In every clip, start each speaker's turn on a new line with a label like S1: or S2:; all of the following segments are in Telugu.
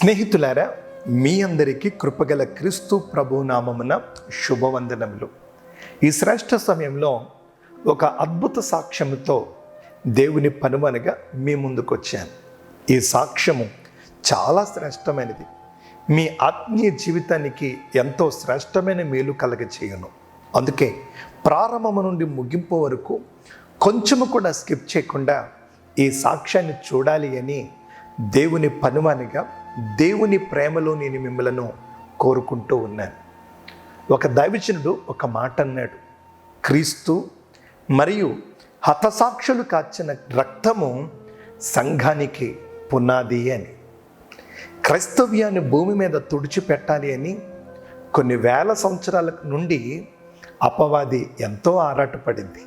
S1: స్నేహితులారా మీ అందరికీ కృపగల క్రీస్తు ప్రభు నామమున శుభవందనములు. ఈ శ్రేష్ఠ సమయంలో ఒక అద్భుత సాక్ష్యముతో దేవుని పనుమనగా మీ ముందుకు వచ్చాను ఈ సాక్ష్యము చాలా శ్రేష్టమైనది. మీ ఆత్మీయ జీవితానికి ఎంతో శ్రేష్టమైన మేలు కలగ చేయను అందుకే ప్రారంభము నుండి ముగింపు వరకు కొంచెము కూడా స్కిప్ చేయకుండా ఈ సాక్ష్యాన్ని చూడాలి అని దేవుని పనుమనిగా దేవుని ప్రేమలో నేను మిమ్మలను కోరుకుంటూ ఉన్నాను. ఒక దైవజనుడు ఒక మాట అన్నాడు. క్రీస్తు మరియు హతసాక్షులు కాచిన రక్తము సంఘానికి పునాది అని క్రైస్తవ్యాన్ని భూమి మీద తుడిచిపెట్టాలి అని కొన్ని వేల సంవత్సరాల నుండి అపవాది ఎంతో ఆరాటపడింది.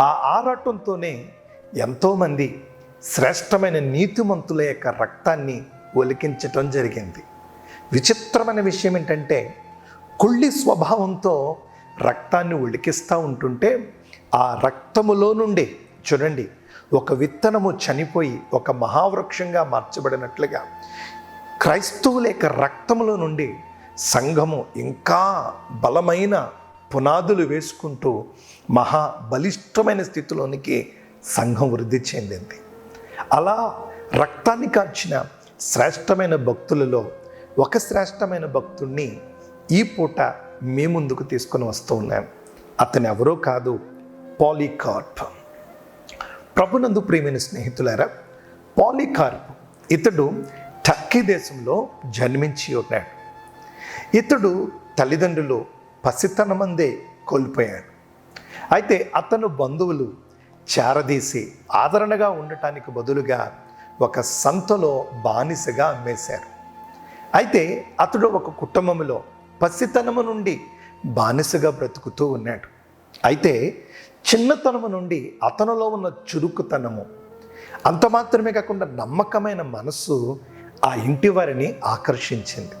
S1: ఆ ఆరాటంతోనే ఎంతోమంది శ్రేష్టమైన నీతిమంతుల యొక్క రక్తాన్ని ఒలికించటం జరిగింది. విచిత్రమైన విషయం ఏంటంటే కుళ్ళి స్వభావంతో రక్తాన్ని ఉడికిస్తూ ఉంటుంటే ఆ రక్తములో నుండి చూడండి ఒక విత్తనము చనిపోయి ఒక మహావృక్షంగా మార్చబడినట్లుగా క్రైస్తవుల యొక్క రక్తములో నుండి సంఘము ఇంకా బలమైన పునాదులు వేసుకుంటూ మహా బలిష్టమైన స్థితిలోనికి సంఘం వృద్ధి చెందింది. అలా రక్తాన్ని కాచిన శ్రేష్టమైన భక్తులలో ఒక శ్రేష్టమైన భక్తుణ్ణి ఈ పూట మీ ముందుకు తీసుకొని వస్తూ ఉన్నాను అతను ఎవరో కాదు పాలీకార్ప్. ప్రభునందు ప్రియమైన స్నేహితులారా పాలీకార్ప్ ఇతడు టర్కీ దేశంలో జన్మించి ఉన్నాడు. ఇతడు తల్లిదండ్రులు పసితనమందే కోల్పోయాడు. అయితే అతను బంధువులు చేరదీసి ఆదరణగా ఉండటానికి బదులుగా ఒక సంతలో బానిసగా అమ్మేశారు. అయితే అతడు ఒక కుటుంబంలో పసితనము నుండి బానిసగా బ్రతుకుతూ ఉన్నాడు. అయితే చిన్నతనము నుండి అతనిలో ఉన్న చురుకుతనము అంత మాత్రమే కాకుండా నమ్మకమైన మనస్సు ఆ ఇంటి వారిని ఆకర్షించింది.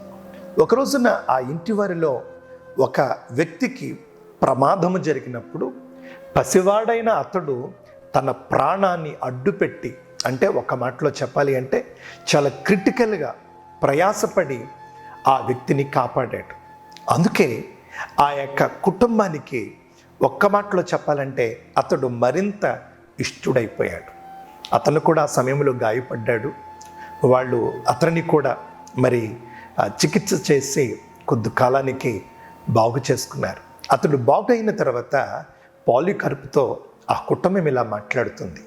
S1: ఒక రోజున ఆ ఇంటి వారిలో ఒక వ్యక్తికి ప్రమాదము జరిగినప్పుడు పసివాడైన అతడు తన ప్రాణాన్ని అడ్డుపెట్టి అంటే ఒక మాటలో చెప్పాలి అంటే చాలా క్రిటికల్గా ప్రయాసపడి ఆ వ్యక్తిని కాపాడాడు. అందుకే ఆ యొక్క కుటుంబానికి ఒక్క మాటలో చెప్పాలంటే అతడు మరింత ఇష్టడైపోయాడు. అతను కూడా ఆ సమయంలో గాయపడ్డాడు. వాళ్ళు అతన్ని కూడా మరి చికిత్స చేసి కొద్ది కాలానికి బాగు చేసుకున్నారు. అతడు బాగైన తర్వాత పాలికర్పుతో ఆ కుటుంబం ఇలా మాట్లాడుతుంది.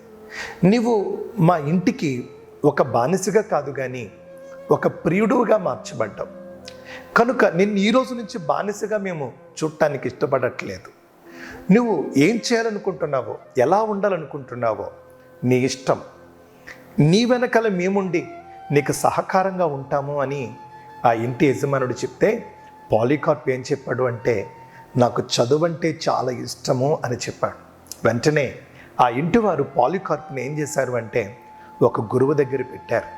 S1: నీవు మా ఇంటికి ఒక బానిసగా కాదు కానీ ఒక ప్రియుడుగా మార్చబడ్డావు. కనుక నిన్ను ఈ రోజు నుంచి బానిసగా మేము చూడటానికి ఇష్టపడట్లేదు. నువ్వు ఏం చేయాలనుకుంటున్నావో ఎలా ఉండాలనుకుంటున్నావో నీ ఇష్టం. నీ వెనకాల మేముండి నీకు సహకారంగా ఉంటాము అని ఆ ఇంటి యజమానుడు చెప్తే పాలికార్ప్ ఏం చెప్పాడు అంటే నాకు చదువు అంటే చాలా ఇష్టము అని చెప్పాడు. వెంటనే ఆ ఇంటివారు పాలికార్ప్ని ఏం చేశారు అంటే ఒక గురువు దగ్గర పెట్టారు.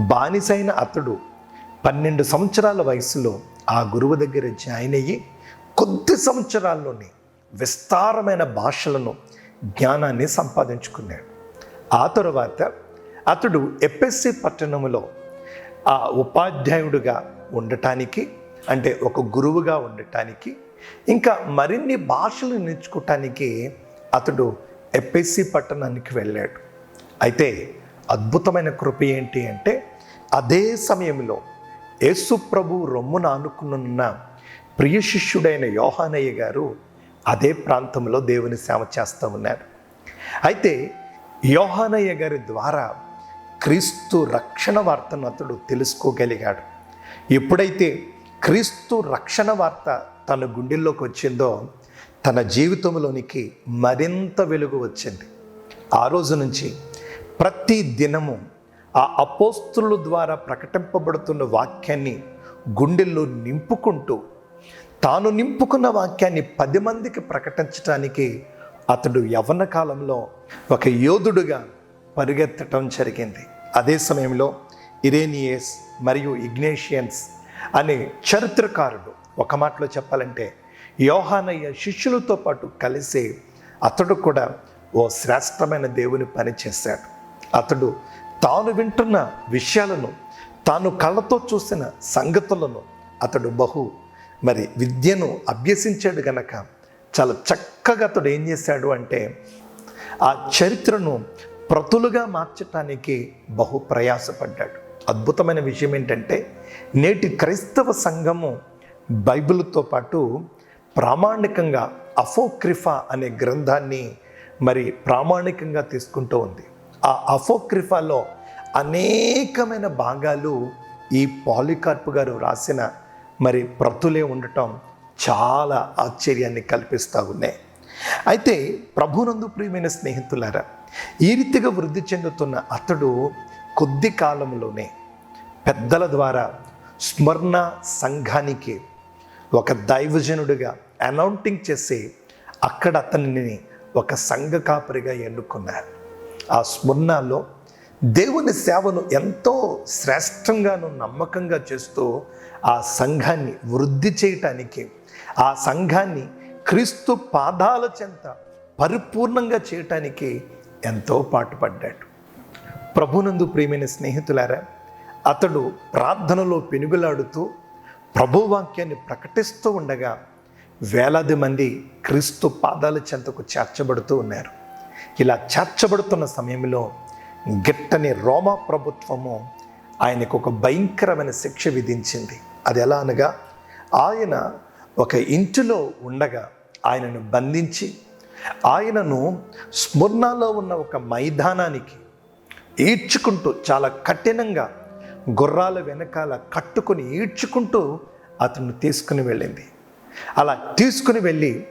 S1: బానిసైన అతడు పన్నెండు సంవత్సరాల వయసులో ఆ గురువు దగ్గర జాయిన్ అయ్యి కొద్ది సంవత్సరాల్లోనే విస్తారమైన భాషలను జ్ఞానాన్ని సంపాదించుకున్నాడు. ఆ తర్వాత అతడు ఎపిఎస్సి పట్టణంలో ఆ ఉపాధ్యాయుడిగా ఉండటానికి అంటే ఒక గురువుగా ఉండటానికి ఇంకా మరిన్ని భాషలు నేర్చుకోవటానికి అతడు ఎపిఎస్సి పట్టణానికి వెళ్ళాడు. అయితే అద్భుతమైన కృప ఏంటి అంటే అదే సమయంలో యేసు ప్రభు రొమ్మున ఆనుకున్న ప్రియ శిష్యుడైన యోహానయ్య గారు అదే ప్రాంతంలో దేవుని సేవ చేస్తూ ఉన్నారు. అయితే యోహానయ్య గారి ద్వారా క్రీస్తు రక్షణ వార్తను అతడు తెలుసుకోగలిగాడు. ఎప్పుడైతే క్రీస్తు రక్షణ వార్త తన గుండెల్లోకి వచ్చిందో తన జీవితంలోనికి మరింత వెలుగు వచ్చింది. ఆ రోజు నుంచి ప్రతి దినము ఆ అపోస్తుల ద్వారా ప్రకటింపబడుతున్న వాక్యాన్ని గుండెల్లో నింపుకుంటూ తాను నింపుకున్న వాక్యాన్ని పది మందికి ప్రకటించడానికి అతడు యవ్వన కాలంలో ఒక యోధుడుగా పరిగెత్తటం జరిగింది. అదే సమయంలో ఇరేనియస్ మరియు ఇగ్నేషియన్స్ అనే చరిత్రకారుడు ఒక మాటలో చెప్పాలంటే యోహానయ్య శిష్యులతో పాటు కలిసి అతడు కూడా ఓ శ్రేష్టమైన దేవుని పని చేశాడు. అతడు తాను వింటున్న విషయాలను తాను కళ్ళతో చూసిన సంగతులను అతడు బహు మరి విద్యను అభ్యసించాడు గనక చాలా చక్కగా అతడు ఏం చేశాడు అంటే ఆ చరిత్రను ప్రతులుగా మార్చటానికి బహు ప్రయాసపడ్డాడు. అద్భుతమైన విషయం ఏంటంటే నేటి క్రైస్తవ సంఘము బైబిల్తో పాటు ప్రామాణికంగా అఫోక్రిఫా అనే గ్రంథాన్ని మరి ప్రామాణికంగా తీసుకుంటూ ఉంది. ఆ అఫోక్రిఫాలో అనేకమైన భాగాలు ఈ పాలికార్ప్ గారు రాసిన మరి ప్రతులే ఉండటం చాలా ఆశ్చర్యాన్ని కల్పిస్తూ ఉన్నాయి. అయితే ప్రభునందు ప్రియమైన స్నేహితులారా ఈ రీతిగా వృద్ధి చెందుతున్న అతడు కొద్ది కాలంలోనే పెద్దల ద్వారా స్మరణ సంఘానికి ఒక దైవజనుడిగా అనౌంటింగ్ చేసి అక్కడ అతనిని ఒక సంఘ కాపరిగా ఎన్నుకున్నారు. ఆ స్మరణలో దేవుని సేవను ఎంతో శ్రేష్టంగాను నమ్మకంగా చేస్తూ ఆ సంఘాన్ని వృద్ధి చేయటానికి ఆ సంఘాన్ని క్రీస్తు పాదాల చెంత పరిపూర్ణంగా చేయటానికి ఎంతో పాటుపడ్డాడు. ప్రభునందు ప్రియమైన స్నేహితులారా అతడు ప్రార్థనలో పెనుగులాడుతూ ప్రభువాక్యాన్ని ప్రకటిస్తూ ఉండగా వేలాది మంది క్రీస్తు పాదాల చెంతకు చేర్చబడుతూ ఉన్నారు. ఇలా చేర్చబడుతున్న సమయంలో గిట్టని రోమా ప్రభుత్వము ఆయనకు ఒక భయంకరమైన శిక్ష విధించింది. అది ఎలా అనగా ఆయన ఒక ఇంటిలో ఉండగా ఆయనను బంధించి ఆయనను స్మరణలో ఉన్న ఒక మైదానానికి ఈడ్చుకుంటూ చాలా కఠినంగా గుర్రాల వెనకాల కట్టుకొని ఈడ్చుకుంటూ అతను తీసుకుని వెళ్ళింది. అలా తీసుకుని వెళ్ళి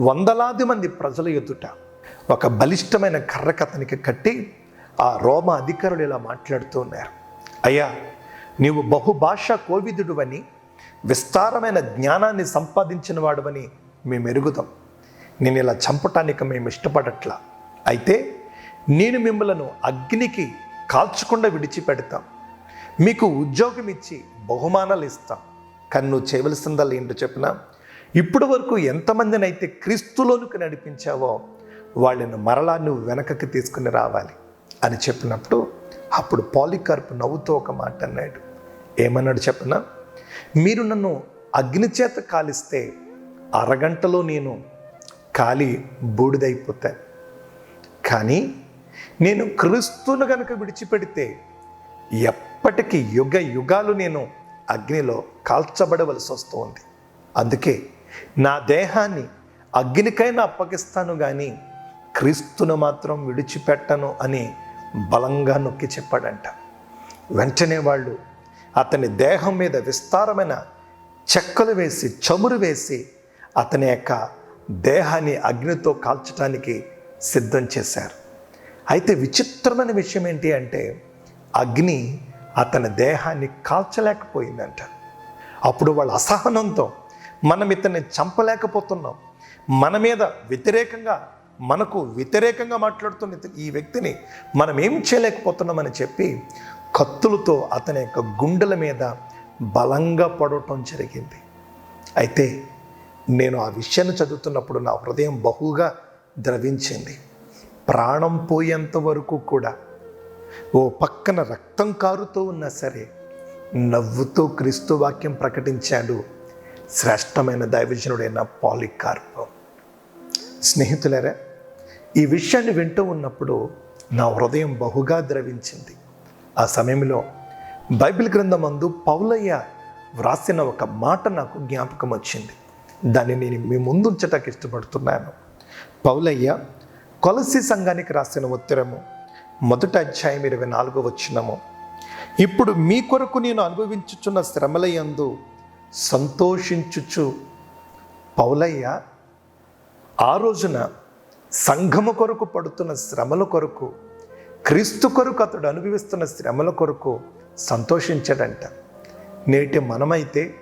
S1: వందలాది మంది ప్రజల ఎదుట ఒక బలిష్టమైన కర్ర కథనికి కట్టి ఆ రోమ అధికారులు ఇలా మాట్లాడుతూ ఉన్నారు. అయ్యా నీవు బహుభాషా కోవిదుడువని విస్తారమైన జ్ఞానాన్ని సంపాదించిన వాడువని మేము ఎరుగుదాం నేను ఇలా చంపటానికి మేము ఇష్టపడట్లా. అయితే నేను మిమ్మలను అగ్నికి కాల్చకుండా విడిచిపెడతాం. మీకు ఉద్యోగం ఇచ్చి బహుమానాలు ఇస్తాం. కానీ నువ్వు చేయవలసిందల్లా ఏంటో చెప్పినా? ఇప్పటి వరకు ఎంతమందినైతే క్రీస్తులోనికి నడిపించావో వాళ్ళని మరలా నువ్వు వెనకకి తీసుకుని రావాలి అని చెప్పినప్పుడు అప్పుడు పాలికార్పు నవ్వుతూ ఒక మాట అన్నాడు. ఏమన్నాడు చెప్పిన? మీరు నన్ను అగ్ని చేత కాలిస్తే అరగంటలో నేను కాలి బూడిదైపోతాను కానీ నేను క్రీస్తును గనుక విడిచిపెడితే ఎప్పటికీ యుగ యుగాలు నేను అగ్నిలో కాల్చబడవలసి వస్తుంది. అందుకే నా దేహాన్ని అగ్నికైనా అప్పగిస్తాను కానీ క్రీస్తును మాత్రం విడిచిపెట్టను అని బలంగా నొక్కి చెప్పాడంట. వెంటనే వాళ్ళు అతని దేహం మీద విస్తారమైన చెక్కలు వేసి చమురు వేసి అతని యొక్క దేహాన్ని అగ్నితో కాల్చడానికి సిద్ధం చేశారు. అయితే విచిత్రమైన విషయం ఏంటి అంటే అగ్ని అతని దేహాన్ని కాల్చలేకపోయిందంట. అప్పుడు వాళ్ళ అసహనంతో మనం ఇతన్ని చంపలేకపోతున్నాం. మన మీద వ్యతిరేకంగా మనకు వ్యతిరేకంగా మాట్లాడుతున్న ఈ వ్యక్తిని మనం ఏం చేయలేకపోతున్నామని చెప్పి కత్తులతో అతని యొక్క గుండెల మీద బలంగా పడటం జరిగింది. అయితే నేను ఆ విషయాన్ని చదువుతున్నప్పుడు నా హృదయం బహుగా ద్రవించింది. ప్రాణం పోయేంత వరకు కూడా ఓ పక్కన రక్తం కారుతూ ఉన్నా సరే నవ్వుతూ క్రీస్తు వాక్యం ప్రకటించాడు. శ్రేష్టమైన దైవజనుడైన పాలికార్ప్. స్నేహితులరా ఈ విషయాన్ని వింటూ ఉన్నప్పుడు నా హృదయం బహుగా ద్రవించింది. ఆ సమయంలో బైబిల్ గ్రంథం అందు పౌలయ్య వ్రాసిన ఒక మాట నాకు జ్ఞాపకం వచ్చింది. దాన్ని నేను మీ ముందుంచటానికి ఇష్టపడుతున్నాను. పౌలయ్య కొలసి సంఘానికి రాసిన ఉత్తరము మొదట అధ్యాయం ఇరవై నాలుగో వచ్చినము ఇప్పుడు మీ కొరకు నేను అనుభవించుచున్న శ్రమలయందు సంతోషించుచు పౌలయ్య ఆ రోజున సంఘము కొరకు పడుతున్న శ్రమల కొరకు క్రీస్తు కొరకు అతడు అనుభవిస్తున్న శ్రమల కొరకు సంతోషించాడంట. నేటి మనమైతే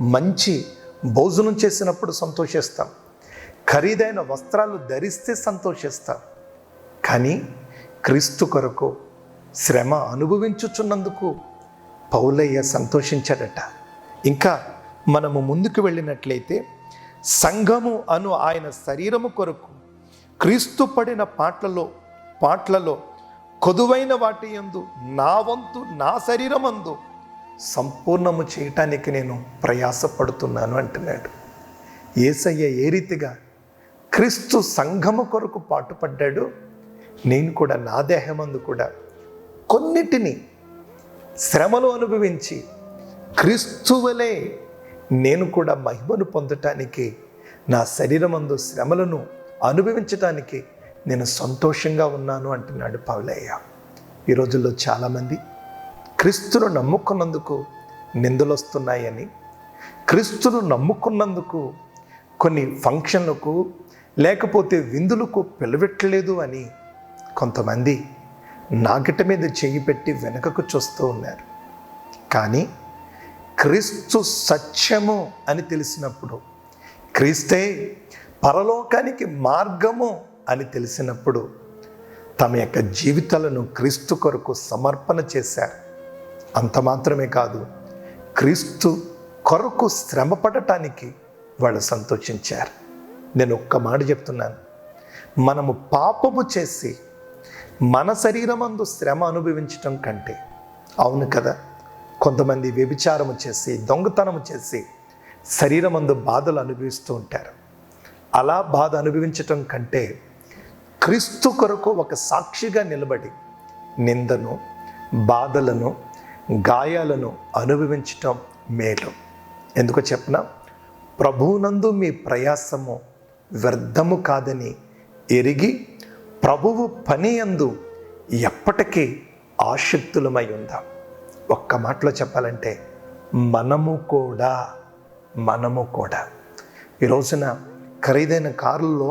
S1: మంచి భోజనం చేసినప్పుడు సంతోషిస్తాం. ఖరీదైన వస్త్రాలు ధరిస్తే సంతోషిస్తాం. కానీ క్రీస్తు కొరకు శ్రమ అనుభవించుచున్నందుకు పౌలయ్య సంతోషించాడట. ఇంకా మనము ముందుకు వెళ్ళినట్లయితే సంఘము అను ఆయన శరీరము కొరకు క్రీస్తు పడిన పాటలలో పాటలలో కొదువైన వాటి యందు నా వంతు నా శరీరమందు సంపూర్ణము చేయటానికి నేను ప్రయాసపడుతున్నాను అంటున్నాడు. ఏసయ్య ఏ రీతిగా క్రీస్తు సంఘము కొరకు పాటుపడ్డాడు? నేను కూడా నా దేహమందు కూడా కొన్నిటిని శ్రమలు అనుభవించి క్రీస్తువలే నేను కూడా మహిమను పొందటానికి నా శరీరమందు శ్రమలను అనుభవించటానికి నేను సంతోషంగా ఉన్నాను అంటున్నాడు పౌలయ్య. ఈ రోజుల్లో చాలామంది క్రీస్తును నమ్ముకున్నందుకు నిందలొస్తున్నాయని క్రీస్తును నమ్ముకున్నందుకు కొన్ని ఫంక్షన్లకు లేకపోతే విందులకు పిలవెట్టలేదు అని కొంతమంది నాగిట మీద చేయి పెట్టి వెనుకకు చూస్తూ ఉన్నారు. కానీ క్రీస్తు సత్యము అని తెలిసినప్పుడు క్రీస్తే పరలోకానికి మార్గము అని తెలిసినప్పుడు తమ యొక్క జీవితాలను క్రీస్తు కొరకు సమర్పణ చేశారు. అంత మాత్రమే కాదు క్రీస్తు కొరకు శ్రమ పడటానికి వాళ్ళు సంతోషించారు. నేను ఒక్క మాట చెప్తున్నాను మనము పాపము చేసి మన శరీరమందు శ్రమ అనుభవించటం కంటే అవును కదా? కొంతమంది వ్యభిచారము చేసి దొంగతనము చేసి శరీరమందు బాధలు అనుభవిస్తూ ఉంటారు. అలా బాధ అనుభవించటం కంటే క్రీస్తు కొరకు ఒక సాక్షిగా నిలబడి నిందను బాధలను గాయాలను అనుభవించటం మేలు. ఎందుకో చెప్పిన ప్రభువునందు మీ ప్రయాసము వ్యర్థము కాదని ఎరిగి ప్రభువు పని అందు ఎప్పటికీ ఆసక్తులమై ఉందాం. ఒక్క మాటలో చెప్పాలంటే మనము కూడా మనము కూడా. ఈ రోజున ఖరీదైన కారుల్లో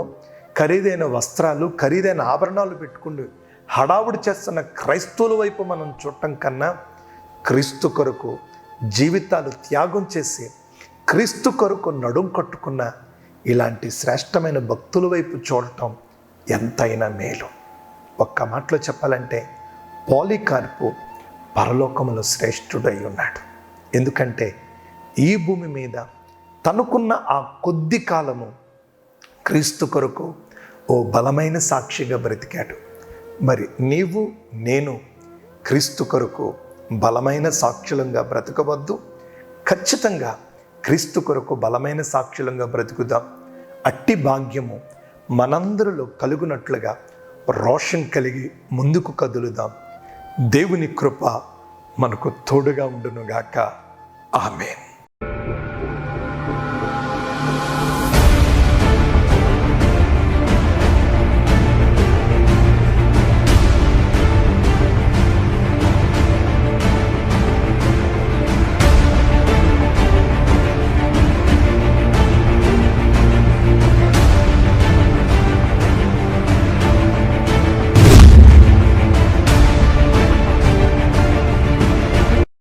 S1: ఖరీదైన వస్త్రాలు ఖరీదైన ఆభరణాలు పెట్టుకుని హడావుడి చేస్తున్న క్రైస్తవుల వైపు మనం చూడటం కన్నా క్రీస్తు కొరకు జీవితాలు త్యాగం చేసి క్రీస్తు కొరకు నడుం కట్టుకున్న ఇలాంటి శ్రేష్టమైన భక్తుల వైపు చూడటం ఎంతైనా మేలు. ఒక్క మాటలో చెప్పాలంటే పాలికార్పు పరలోకములో శ్రేష్ఠుడై ఉన్నాడు ఎందుకంటే ఈ భూమి మీద తనకున్న ఆ కొద్ది కాలము క్రీస్తు కొరకు ఓ బలమైన సాక్షిగా బ్రతికాడు. మరి నీవు నేను క్రీస్తు కొరకు బలమైన సాక్షులంగా బ్రతకవద్దు. ఖచ్చితంగా క్రీస్తు కొరకు బలమైన సాక్షులంగా బ్రతుకుదాం. అట్టి భాగ్యము మనందరిలో కలుగునట్లుగా రోషన్ కలిగి ముందుకు కదులుదాం. దేవుని కృప మనకు తోడుగా ఉండునుగాక. ఆమెన్.